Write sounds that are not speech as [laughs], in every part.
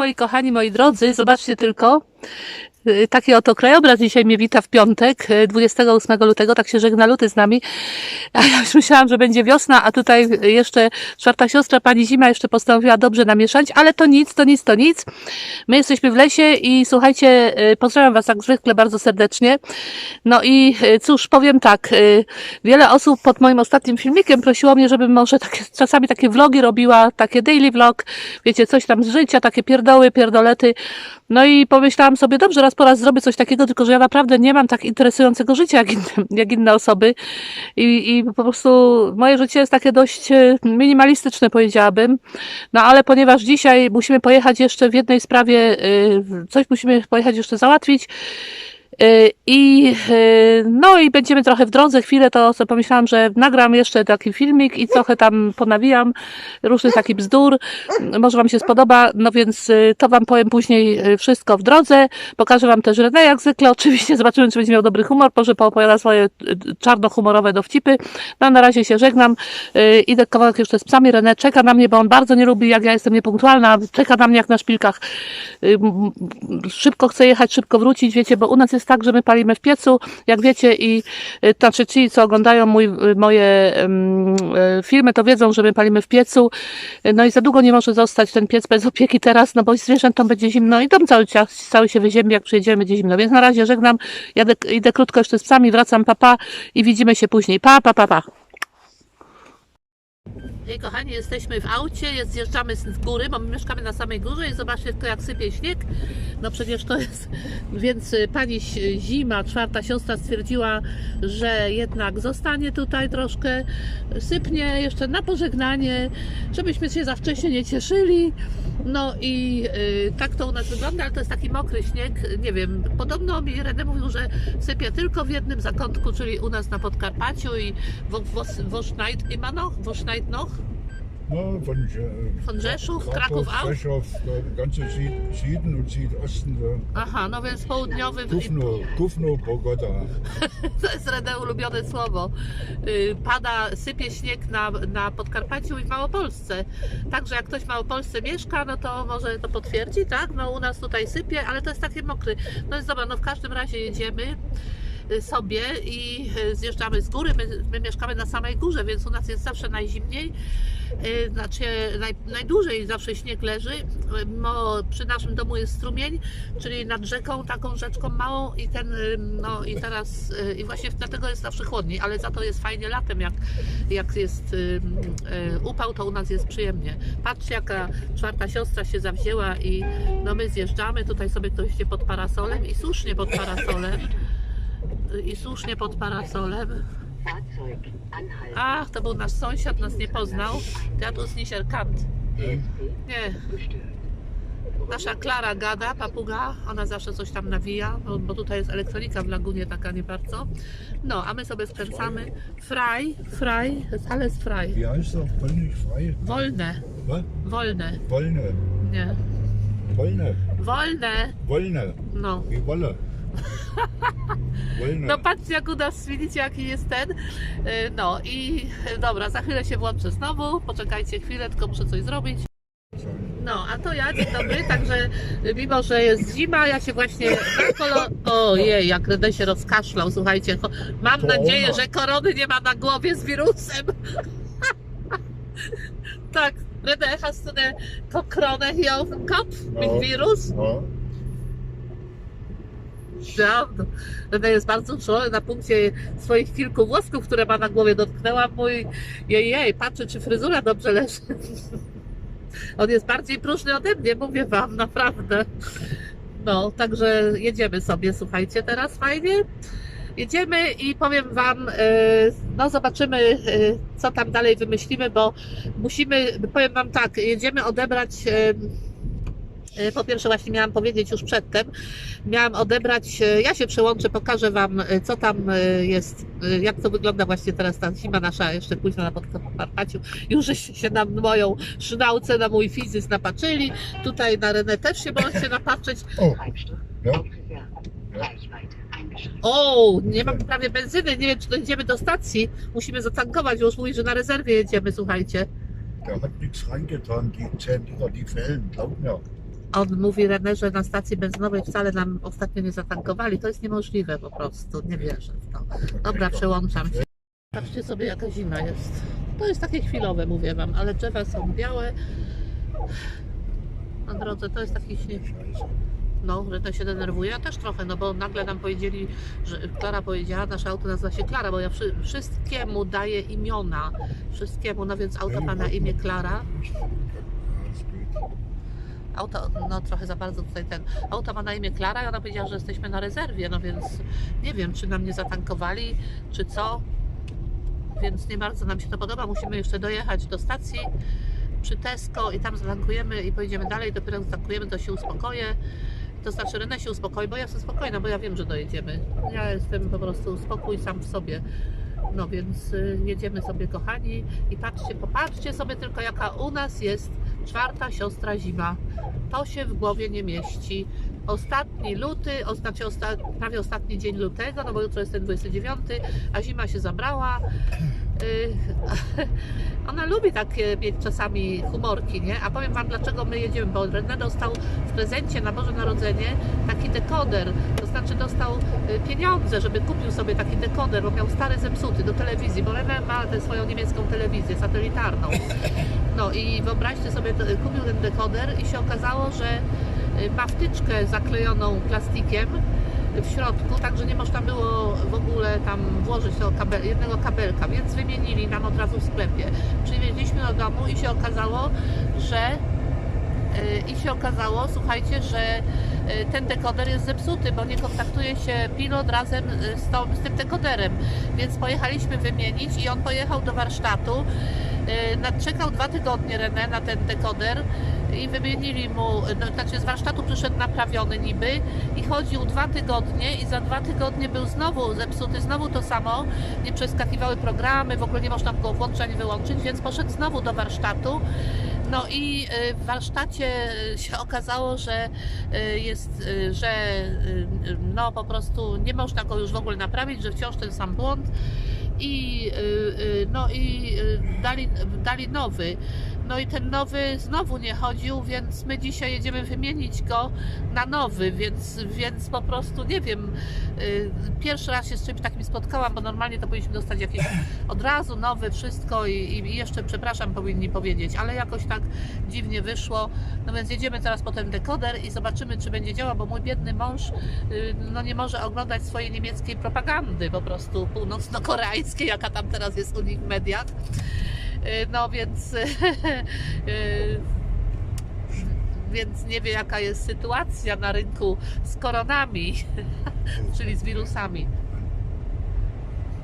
Moi kochani, moi drodzy, zobaczcie tylko. Y, Taki oto krajobraz dzisiaj mnie wita w piątek, y, 28 lutego, tak się żegna luty z nami. A ja już myślałam, że będzie wiosna, a tutaj jeszcze czwarta siostra, pani Zima, jeszcze postanowiła dobrze namieszać, ale to nic, to nic, to nic. My jesteśmy w lesie i słuchajcie, y, pozdrawiam was jak zwykle bardzo serdecznie. No i y, cóż, powiem tak, y, wiele osób pod moim ostatnim filmikiem prosiło mnie, żebym może takie, czasami takie vlogi robiła, takie daily vlog, wiecie, coś tam z życia, takie pierdoły, pierdolety. No i pomyślałam sobie, dobrze, raz po raz zrobię coś takiego, tylko że ja naprawdę nie mam tak interesującego życia jak inne, [laughs] jak inne osoby. I, I po prostu moje życie jest takie dość e, minimalistyczne, powiedziałabym. No ale ponieważ dzisiaj musimy pojechać jeszcze w jednej sprawie, e, coś musimy pojechać jeszcze załatwić. E, I e, no i będziemy trochę w drodze chwilę, to sobie pomyślałam, że nagram jeszcze taki filmik i trochę tam ponawijam różnych takich bzdur. Może Wam się spodoba, no więc e, to Wam powiem później wszystko w drodze. Pokażę Wam też René jak zwykle. [laughs] Oczywiście zobaczymy, czy będzie miał dobry humor, może poopowiada swoje czarno-humorowe dowcipy. No na razie się żegnam. Idę kawałek jeszcze z psami. René czeka na mnie, bo on bardzo nie lubi, jak ja jestem niepunktualna. Czeka na mnie jak na szpilkach. Y, Szybko chce jechać, szybko wrócić, wiecie, bo u nas jest tak, że my palimy w piecu, jak wiecie, i y, to znaczy ci, co oglądają mój, y, moje y, filmy, to wiedzą, że my palimy w piecu. No i za długo nie może zostać ten piec bez opieki teraz, no bo zwierzętom będzie zimno i dom cały czas, cały się wyziębi, jak przyjedziemy, będzie zimno. Więc na razie żegnam, jadę, idę krótko jeszcze z psami, wracam, papa i widzimy się później. Pa, pa, pa, pa. Hej kochani, jesteśmy w aucie, zjeżdżamy z góry, bo my mieszkamy na samej górze i zobaczcie to jak sypie śnieg. No przecież to jest, więc y, pani Zima, czwarta siostra stwierdziła, że jednak zostanie tutaj troszkę, sypnie jeszcze na pożegnanie, żebyśmy się za wcześnie nie cieszyli. No i y, tak to u nas wygląda, ale to jest taki mokry śnieg, nie wiem, podobno mi René mówił, że sypie tylko w jednym zakątku, czyli u nas na Podkarpaciu i w, w, w w Osznajdnoch. No, von, äh, Von Rzeszów, Kraków auch? Rzeszów, der ganze Süd, Süden und Südosten. Aha, no więc południowy, Gówno, Gówno, Bogota. to jest René ulubione słowo, Y, pada, sypie śnieg na, na Podkarpaciu i w Małopolsce. Także jak ktoś w Małopolsce mieszka, no to może to potwierdzi, tak? No u nas tutaj sypie, ale to jest takie mokry. No jest dobra, no w każdym razie jedziemy sobie i y, zjeżdżamy z góry. My, my mieszkamy na samej górze, więc u nas jest zawsze najzimniej. Y, Znaczy naj, najdłużej zawsze śnieg leży. Y, przy naszym domu jest strumień, czyli nad rzeką, taką rzeczką małą i ten, y, no i teraz, y, i właśnie dlatego jest zawsze chłodniej, ale za to jest fajnie latem, jak, jak jest y, y, upał, to u nas jest przyjemnie. Patrzcie, jaka czwarta siostra się zawzięła i no my zjeżdżamy, tutaj sobie ktoś pod parasolem i słusznie pod parasolem. I słusznie pod parasolem. Ach, to był nasz sąsiad, nas nie poznał. Uns nicht erkannt. Nie, nasza Klara gada, papuga, ona zawsze coś tam nawija, bo, bo tutaj jest elektronika w lagunie taka nie bardzo. No, a my sobie skręcamy. Frei, frei, jest alles frei. Wie heißt das? Polnisch frei? Wolne, Was? wolne, Wollne. nie. Wollne. Wolne, Wollne. no. Wie Wolle. Wollne. No patrzcie jak u nas, widzicie jaki jest ten. Y, No i dobra, za chwilę się włączę znowu, poczekajcie chwilę, tylko muszę coś zrobić. No, a to ja, dzień dobry, także mimo, że jest zima, ja się właśnie na kolo... Ojej, jak René się rozkaszlał, słuchajcie, mam To nadzieję, ona. że korony nie ma na głowie z wirusem. tak, René, hast du eine Krone hier auf dem Kopf mit No. Virus? Ja. Ja, René jest bardzo uczulony na punkcie swoich kilku włosków, które ma na głowie. Dotknęłam mój, jej, jej, patrzę, czy fryzura dobrze leży. On jest bardziej próżny ode mnie, mówię wam, naprawdę. No, także jedziemy sobie, słuchajcie, teraz fajnie. Jedziemy i powiem wam, e, no zobaczymy, e, co tam dalej wymyślimy, bo musimy, powiem wam tak, jedziemy odebrać. E, Po pierwsze, właśnie miałam powiedzieć już przedtem, miałam odebrać, e, ja się przełączę, pokażę Wam, e, co tam jest, jak to wygląda właśnie teraz ta zima nasza, jeszcze późno na Podkarpaciu. Już żeście się na moją sznaucę, na mój fizys napatrzyli, tutaj na Renę też się możecie napatrzeć. Eingeschränkt. O, nie mam prawie benzyny, nie wiem, czy dojdziemy do stacji, musimy zatankować, bo już mówi, że na rezerwie jedziemy, słuchajcie. der hat nichts reingetan, die 10 Liter, die fehlen, glaub mir. On mówi René, że na stacji benzynowej wcale nam ostatnio nie zatankowali. To jest niemożliwe po prostu. Nie wierzę w to. Dobra, przełączam się. Patrzcie sobie, jaka zima jest. To jest takie chwilowe, mówię wam, ale drzewa są białe. Na drodze to jest taki śnieg. No, Rita się denerwuje, ja też trochę, no bo nagle nam powiedzieli, że Klara powiedziała, nasze auto nazywa się Klara, bo ja wszy, wszystkiemu daję imiona. Wszystkiemu, no więc auto ma na imię Klara. Auto, no trochę za bardzo tutaj ten. Auto ma na imię Klara i ona powiedziała, że jesteśmy na rezerwie, no więc nie wiem, czy nam nie zatankowali, czy co. Więc nie bardzo nam się to podoba. Musimy jeszcze dojechać do stacji przy Tesco i tam zatankujemy i pojedziemy dalej. Dopiero zatankujemy, to się uspokoję. To znaczy Renę się uspokoi, bo ja jestem spokojna, bo ja wiem, że dojedziemy. Ja jestem po prostu spokój sam w sobie. No więc y, jedziemy sobie kochani i patrzcie, popatrzcie sobie tylko jaka u nas jest czwarta siostra zima. To się w głowie nie mieści. Ostatni luty, znaczy osta, prawie ostatni dzień lutego, no bo jutro jest ten 29, a zima się zabrała. Y, [laughs] ona lubi takie mieć czasami humorki, nie? A powiem Wam dlaczego my jedziemy, bo René dostał w prezencie na Boże Narodzenie taki dekoder, to znaczy dostał y, pieniądze, żeby kupił sobie taki dekoder, bo miał stary zepsuty do telewizji, bo René ma tę swoją niemiecką telewizję satelitarną. No i wyobraźcie sobie, kupił ten dekoder i się okazało, że y, ma wtyczkę zaklejoną plastikiem w środku, także nie można było w ogóle tam włożyć tego kabel, jednego kabelka, więc wymienili nam od razu w sklepie. Przywieźliśmy do domu i się okazało, że y, i się okazało, słuchajcie, że y, ten dekoder jest zepsuty, bo nie kontaktuje się pilot razem y, z, z tym dekoderem, więc pojechaliśmy wymienić i on pojechał do warsztatu. Czekał dwa tygodnie René na ten dekoder i wymienili mu, no, znaczy z warsztatu przyszedł naprawiony niby i chodził dwa tygodnie i za dwa tygodnie był znowu zepsuty, znowu to samo, nie przeskakiwały programy, w ogóle nie można go włączyć ani wyłączyć, więc poszedł znowu do warsztatu. No i y, w warsztacie y, się okazało, że y, jest, że no po prostu nie można go już w ogóle naprawić, że wciąż ten sam błąd i no i dali, dali nowy. No i ten nowy znowu nie chodził, więc my dzisiaj jedziemy wymienić go na nowy, więc, więc po prostu nie wiem. y, Pierwszy raz się z czymś takim spotkałam, bo normalnie to powinniśmy dostać jakieś [laughs] od razu nowe wszystko i, i jeszcze przepraszam powinni powiedzieć, ale jakoś tak dziwnie wyszło. No więc jedziemy teraz po ten dekoder i zobaczymy, czy będzie działał, bo mój biedny mąż y, no nie może oglądać swojej niemieckiej propagandy po prostu północno-koreańskiej, jaka tam teraz jest u nich w mediach. Y, No więc [laughs] y, więc nie wie jaka jest sytuacja na rynku z koronami, [laughs] czyli z wirusami.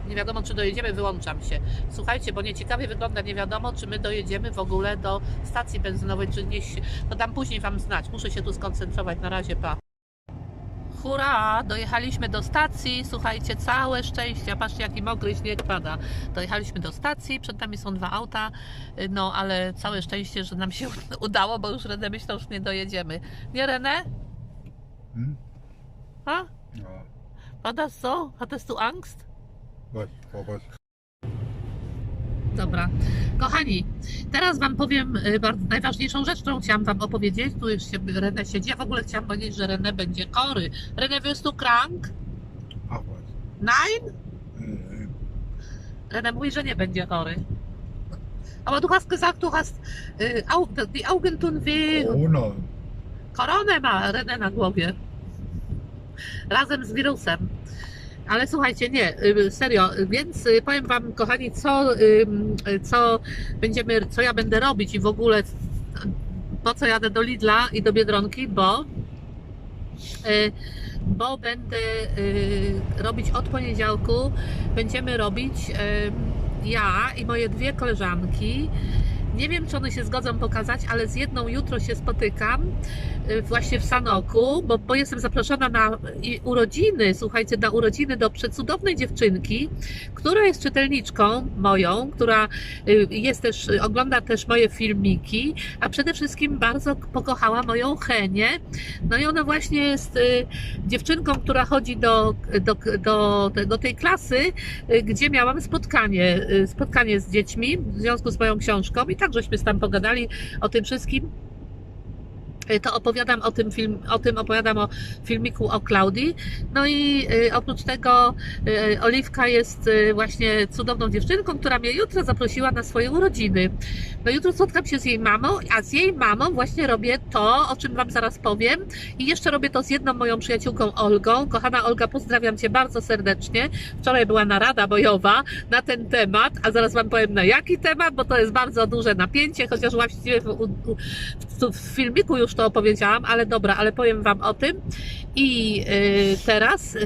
Nie wiadomo, czy dojedziemy, wyłączam się. Słuchajcie, bo nieciekawie wygląda, nie wiadomo, czy my dojedziemy w ogóle do stacji benzynowej, czy nie. To dam później Wam znać. Muszę się tu skoncentrować. Na razie, pa. Hurra! Dojechaliśmy do stacji. Słuchajcie, całe szczęście. Patrzcie, jaki mokry śnieg pada. Dojechaliśmy do stacji. Przed nami są dwa auta. No, ale całe szczęście, że nam się [laughs] udało, bo już René myślał, że nie dojedziemy. Nie, René? Hm? A? Ja, War das so? Hattest du Angst? vor was? Dobra. Kochani, teraz Wam powiem y, bardzo najważniejszą rzecz, którą chciałam Wam opowiedzieć. Tu już się René siedzi. Ja w ogóle chciałam powiedzieć, że René będzie chory. René, wirst du krank? Ach. Nein? Äh, René mówi, że nie będzie chory. Aber du hast gesagt, du hast y, au, die Augen tun weh. Corona. Koronę ma René na głowie. Razem z wirusem. Ale słuchajcie, nie, y, serio, więc y, powiem wam, kochani, co, co będziemy, co ja będę robić i w ogóle po co jadę do Lidla i do Biedronki, bo y, bo będę robić od poniedziałku, będziemy robić ja i moje dwie koleżanki. Nie wiem, czy one się zgodzą pokazać, ale z jedną jutro się spotykam y, właśnie w Sanoku, bo, bo jestem zaproszona na urodziny, słuchajcie, na urodziny do przecudownej dziewczynki, która jest czytelniczką moją, która y, jest też, y, ogląda też moje filmiki, a przede wszystkim bardzo pokochała moją Henię. No i ona właśnie jest dziewczynką, która chodzi do, do, do, do tej klasy, gdzie miałam spotkanie, spotkanie z dziećmi w związku z moją książką i tak żeśmy tam pogadali o tym wszystkim. Y, to opowiadam o tym, film, o tym opowiadam o filmiku o Klaudii. No i y, oprócz tego y, Oliwka jest właśnie cudowną dziewczynką, która mnie jutro zaprosiła na swoje urodziny. No jutro spotkam się z jej mamą, a z jej mamą właśnie robię to, o czym Wam zaraz powiem. I jeszcze robię to z jedną moją przyjaciółką Olgą. Kochana Olga, pozdrawiam Cię bardzo serdecznie. Wczoraj była narada bojowa na ten temat, a zaraz Wam powiem na jaki temat, bo to jest bardzo duże napięcie, chociaż właściwie w, w, w filmiku już to opowiedziałam, ale dobra, ale powiem Wam o tym. I y, teraz,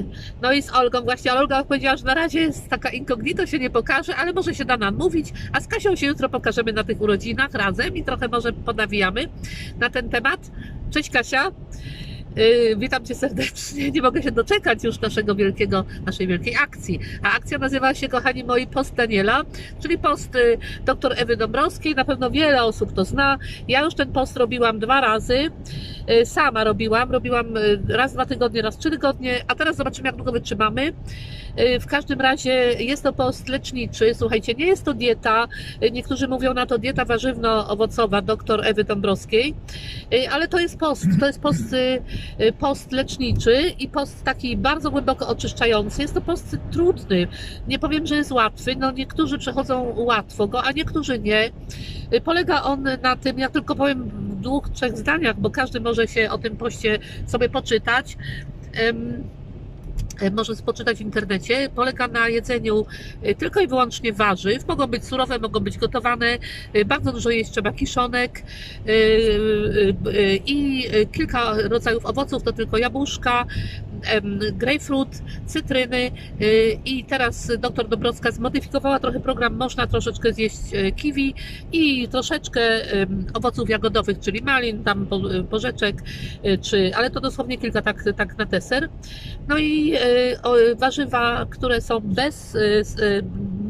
no i z Olgą, właśnie Olga powiedziała, że na razie jest taka incognito, się nie pokaże, ale może się da nam mówić, a z Kasią się jutro pokażemy na tych urodzinach razem i trochę może ponawijamy na ten temat. Cześć Kasia. Yy, witam Cię serdecznie. Nie mogę się doczekać już naszego wielkiego, naszej wielkiej akcji. A akcja nazywa się, kochani moi, Post Daniela, czyli post y, dr Ewy Dąbrowskiej. Na pewno wiele osób to zna. Ja już ten post robiłam dwa razy. Y, Sama robiłam. Robiłam y, raz dwa tygodnie, raz trzy tygodnie, a teraz zobaczymy, jak długo wytrzymamy. Y, W każdym razie jest to post leczniczy. Słuchajcie, nie jest to dieta. Y, Niektórzy mówią na to dieta warzywno-owocowa dr Ewy Dąbrowskiej, Y, ale to jest post. To jest post, post leczniczy i post taki bardzo głęboko oczyszczający. Jest to post trudny. Nie powiem, że jest łatwy. No niektórzy przechodzą łatwo go, a niektórzy nie. Polega on na tym, ja tylko powiem w dwóch, trzech zdaniach, bo każdy może się o tym poście sobie poczytać. E, Może poczytać w internecie. Polega na jedzeniu e, tylko i wyłącznie warzyw. Mogą być surowe, mogą być gotowane. E, Bardzo dużo jeść trzeba kiszonek i kilka rodzajów owoców, to tylko jabłuszka, em, grapefruit, cytryny e, i teraz doktor Dobrowska zmodyfikowała trochę program. Można troszeczkę zjeść e, kiwi i troszeczkę owoców jagodowych, czyli malin, tam po- porzeczek, e, czy, ale to dosłownie kilka tak, tak na deser. No i e, warzywa, które są bez,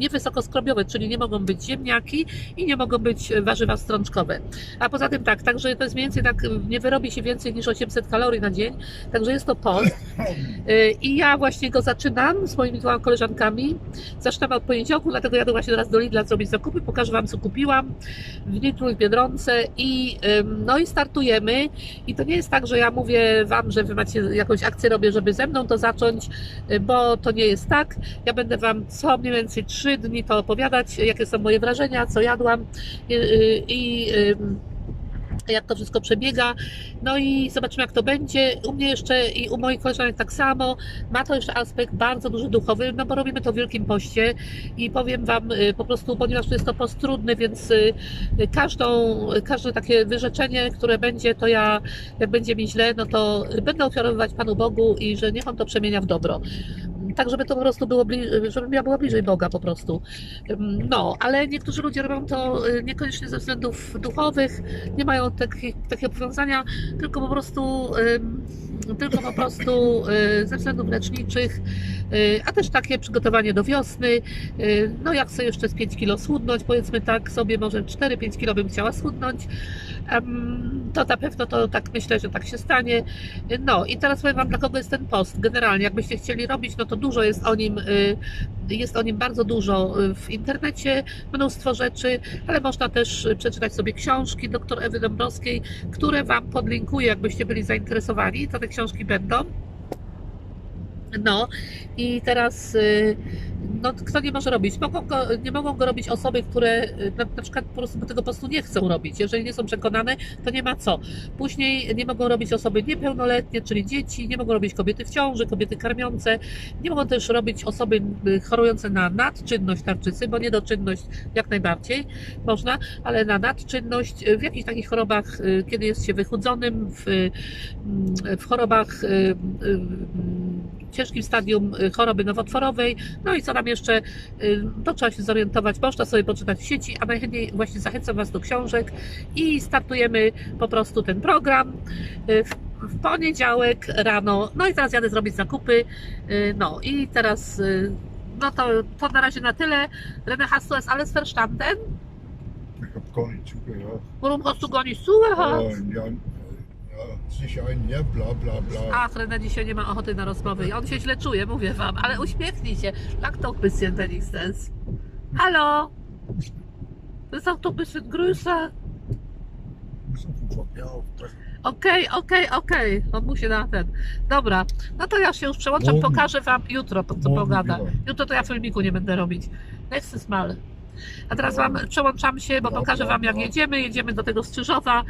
e, e, niewysokoskrobiowе, czyli nie mogą być ziemniaki i nie mogą być warzywa strączkowe. A poza tym tak, także to jest mniej więcej tak, nie wyrobi się więcej niż 800 kalorii na dzień, także jest to post. E, I ja właśnie go zaczynam z moimi dwoma koleżankami. Zaczynam od poniedziałku, dlatego jadę właśnie teraz do Lidla zrobić zakupy, pokażę Wam co kupiłam w Lidlu i w Biedronce i no i startujemy i to nie jest tak, że ja mówię Wam, że Wy macie jakąś akcję robię, żeby ze mną to zacząć, y, bo to nie jest tak. Ja będę Wam co mniej więcej trzy dni to opowiadać, jakie są moje wrażenia, co jadłam i, y, i ym, jak to wszystko przebiega. No i zobaczymy, jak to będzie. U mnie jeszcze i u moich koleżanek tak samo. Ma to jeszcze aspekt bardzo duży duchowy, no bo robimy to w Wielkim Poście i powiem Wam y, po prostu, ponieważ to jest to post trudny, więc y, y, każdą, każde takie wyrzeczenie, które będzie, to ja, jak będzie mi źle, no to będę ofiarowywać Panu Bogu i że niech On to przemienia w dobro. Tak, żeby to po prostu było, żebym ja była bliżej Boga po prostu. No, ale niektórzy ludzie robią to y, niekoniecznie ze względów duchowych, nie mają takich, takiego powiązania, tylko po prostu, tylko po prostu y, ze względów leczniczych, y, a też takie przygotowanie do wiosny. y, No, jak chcę jeszcze z 5 kilo schudnąć, powiedzmy tak sobie, może 4-5 kilo bym chciała schudnąć, to na pewno to tak myślę, że tak się stanie. No i teraz powiem Wam, dla kogo jest ten post. Generalnie, jakbyście chcieli robić, no to dużo jest o nim, jest o nim bardzo dużo y, w internecie, mnóstwo rzeczy, ale można też przeczytać sobie książki dr Ewy Dąbrowskiej, które Wam podlinkuję, jakbyście byli zainteresowani, to te książki będą. No i teraz y, no, kto nie może robić? Mogą go, nie mogą go robić osoby, które y, na, na przykład po prostu tego postu nie chcą robić. Jeżeli nie są przekonane, to nie ma co. Później nie mogą robić osoby niepełnoletnie, czyli dzieci, nie mogą robić kobiety w ciąży, kobiety karmiące, nie mogą też robić osoby y, chorujące na nadczynność tarczycy, bo niedoczynność jak najbardziej można, ale na nadczynność w jakichś takich chorobach, kiedy jest się wychudzonym, w, mm, w chorobach y, ciężkim stadium y, choroby nowotworowej, no i co tam jeszcze, y, to trzeba się zorientować, można sobie poczytać w sieci, a najchętniej właśnie zachęcam Was do książek i startujemy po prostu ten program y, w, poniedziałek rano, no i teraz jadę zrobić zakupy, no i teraz, no to, to na razie na tyle, René, hast du es alles verstanden? Ich habe gar nicht zugehört. Warum hast du gar nicht zugehört? Ja, ein, ja, bla bla bla. Ach, René dzisiaj nie ma ochoty na rozmowy i on się źle czuje, mówię wam, ale uśmiechnij się. Ein bisschen wenigstens. Hallo? Sag doch ein bisschen größer. Straßenverkehr aufpassen. Okej, okej, okej. On musi na ten. Dobra, no to ja się już przełączam, pokażę wam jutro, to co pogada. Jutro to ja filmiku nie będę robić. Next is mal. A teraz wam przełączam się, bo pokażę wam jak jedziemy. Jedziemy do tego Strzyżowa.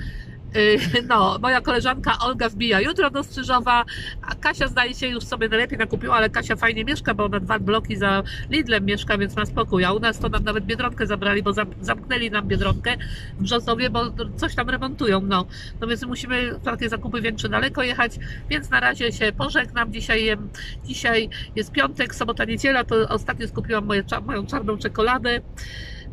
Yy, No, moja koleżanka Olga wbija jutro do Strzyżowa, a Kasia zdaje się już sobie najlepiej nakupiła, ale Kasia fajnie mieszka, bo ona dwa bloki za Lidlem mieszka, więc ma spokój. A u nas to nam nawet Biedronkę zabrali, bo zam- zamknęli nam Biedronkę w Brzozowie, bo coś tam remontują, no. No więc musimy takie zakupy większe daleko jechać, więc na razie się pożegnam. Dzisiaj, jem, dzisiaj jest piątek, sobota, niedziela, to ostatnio skupiłam moje, moją czarną czekoladę.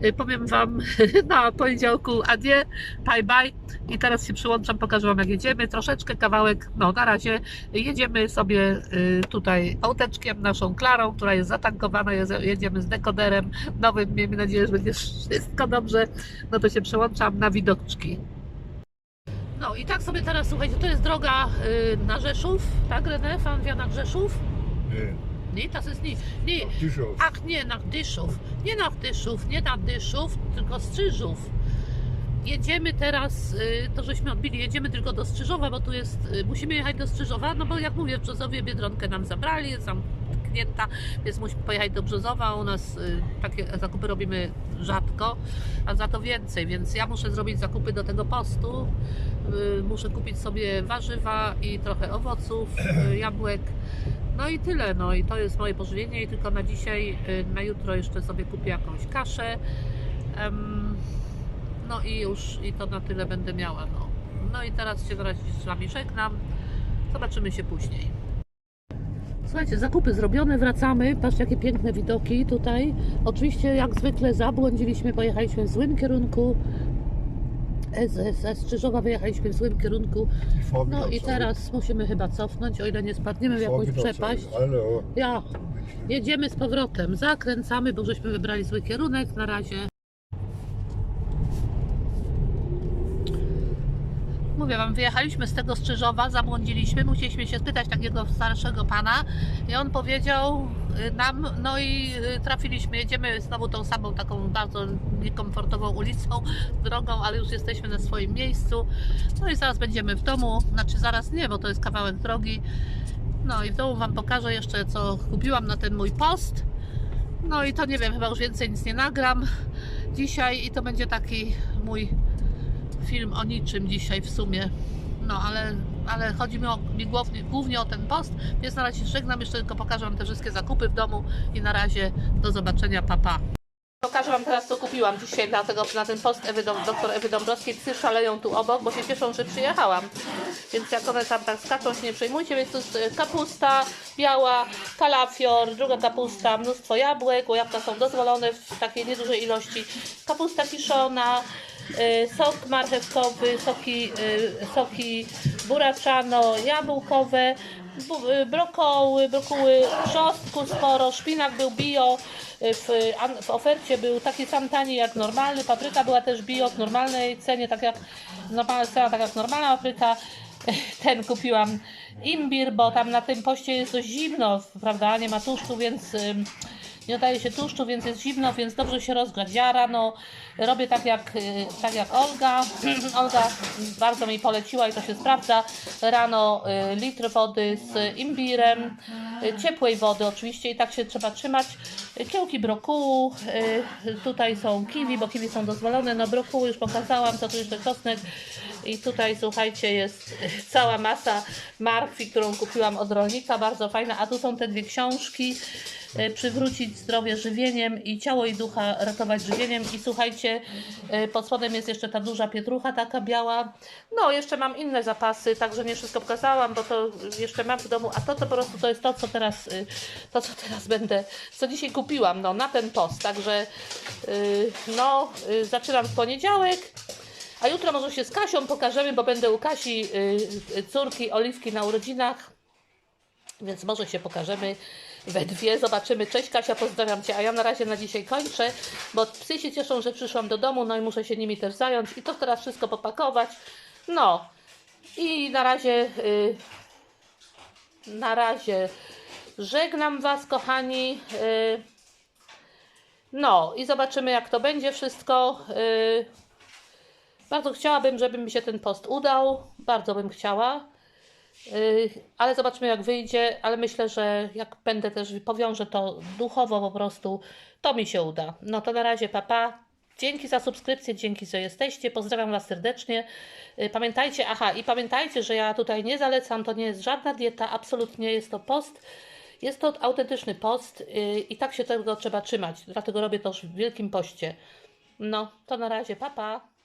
Y, Powiem Wam [laughs] na poniedziałku adie, bye bye. I teraz się przyłączam, pokażę Wam jak jedziemy, troszeczkę kawałek, no na razie. Jedziemy sobie y, tutaj auteczkiem naszą Klarą, która jest zatankowana, jedziemy z dekoderem nowym, miejmy nadzieję, że będzie [laughs] wszystko dobrze, no to się przełączam na widoczki. No i tak sobie teraz, słuchajcie, to jest droga y, na Rzeszów, tak René? Fan na Rzeszów? Nee, jest nie, nie, Bischof. Ach nie, na Dyszów. Nie na Dyszów, nie na Dyszów, tylko Strzyżów. Jedziemy teraz, y, to żeśmy odbili, jedziemy tylko do Strzyżowa, bo tu jest, y, musimy jechać do Strzyżowa, no bo jak mówię, w Brzozowie Biedronkę nam zabrali, jest zamknięta, więc musimy pojechać do Brzozowa, u nas y, takie zakupy robimy rzadko, a za to więcej, więc ja muszę zrobić zakupy do tego postu, y, muszę kupić sobie warzywa i trochę owoców, y, jabłek, no i tyle, no i to jest moje pożywienie i tylko na dzisiaj, y, na jutro jeszcze sobie kupię jakąś kaszę. No i już, i to na tyle będę miała, no. No i teraz się razie z Wami żegnam. Zobaczymy się później. Słuchajcie, zakupy zrobione, wracamy. Patrzcie, jakie piękne widoki tutaj. Oczywiście, jak zwykle, zabłądziliśmy, pojechaliśmy w złym kierunku. Z, ze Strzyżowa wyjechaliśmy w złym kierunku. No i teraz musimy chyba cofnąć, o ile nie spadniemy w jakąś przepaść. Ja, jedziemy z powrotem, zakręcamy, bo żeśmy wybrali zły kierunek na razie. Mówię wam, wyjechaliśmy z tego Strzyżowa, zabłądziliśmy, musieliśmy się spytać takiego starszego pana i on powiedział y, nam, no i y, trafiliśmy, jedziemy znowu tą samą taką bardzo niekomfortową ulicą, drogą, ale już jesteśmy na swoim miejscu. No i zaraz będziemy w domu, znaczy zaraz nie, bo to jest kawałek drogi. No i w domu Wam pokażę jeszcze, co kupiłam na ten mój post. No i to nie wiem, chyba już więcej nic nie nagram dzisiaj i to będzie taki mój film o niczym dzisiaj w sumie. No ale, ale chodzi mi, o, mi głównie, głównie o ten post, więc na razie żegnam, jeszcze tylko pokażę Wam te wszystkie zakupy w domu i na razie do zobaczenia, papa. Pa. Pokażę Wam teraz, co kupiłam dzisiaj na, tego, na ten post Ewy doktor Ewy Dąbrowskiej. Psy szaleją tu obok, bo się cieszą, że przyjechałam. Więc jak one tam tak skaczą, się nie przejmujcie. Więc to jest e, kapusta biała, kalafior, druga kapusta, mnóstwo jabłek, bo jabłka są dozwolone w takiej niedużej ilości. Kapusta kiszona, sok marchewkowy, soki, e, soki buraczano, jabłkowe, e, brokoły, brokuły, trzostku sporo, szpinak był bio, w, w ofercie był taki sam tani jak normalny, papryka była też bio w normalnej cenie, tak jak normalna cena, tak jak normalna papryka. [laughs] Ten kupiłam imbir, bo tam na tym poście jest dość zimno, prawda, nie ma tłuszczu, więc dodaje się tłuszczu, więc jest zimno, więc dobrze się rozgrzać. Ja rano robię tak jak, y, tak jak Olga. [clears throat] Olga bardzo mi poleciła i to się sprawdza. Rano y, litr wody z imbirem, y, ciepłej wody oczywiście i tak się trzeba trzymać. Kiełki brokułu, tutaj są kiwi, bo kiwi są dozwolone. No brokuły już pokazałam, co tu jeszcze czosnek. I tutaj słuchajcie, jest [laughs] cała masa markwi, którą kupiłam od rolnika, bardzo fajna. A tu są te dwie książki. E, Przywrócić zdrowie żywieniem i ciało i ducha ratować żywieniem. I słuchajcie, e, pod spodem jest jeszcze ta duża pietrucha, taka biała. No, jeszcze mam inne zapasy, także nie wszystko pokazałam, bo to jeszcze mam w domu. A to, to po prostu to jest to, co teraz, e, to, co teraz będę, co dzisiaj kupiłam, no, na ten post. Także, no, zaczynam w poniedziałek. A jutro może się z Kasią pokażemy, bo będę u Kasi y, y, córki Oliwki na urodzinach. Więc może się pokażemy we dwie, zobaczymy. Cześć Kasia, pozdrawiam Cię. A ja na razie na dzisiaj kończę, bo psy się cieszą, że przyszłam do domu, no i muszę się nimi też zająć i to teraz wszystko popakować. No i na razie, y, na razie żegnam Was, kochani. Y, no i zobaczymy, jak to będzie wszystko. Y, Bardzo chciałabym, żeby mi się ten post udał. Bardzo bym chciała. Yy, Ale zobaczmy, jak wyjdzie. Ale myślę, że jak będę też powiążę to duchowo po prostu, to mi się uda. No to na razie, papa. Dzięki za subskrypcję, dzięki, że jesteście. Pozdrawiam Was serdecznie. Yy, Pamiętajcie, aha, i pamiętajcie, że ja tutaj nie zalecam, to nie jest żadna dieta, absolutnie jest to post. Jest to autentyczny post yy, i tak się tego trzeba trzymać. Dlatego robię to w Wielkim Poście. No, to na razie, papa. Pa.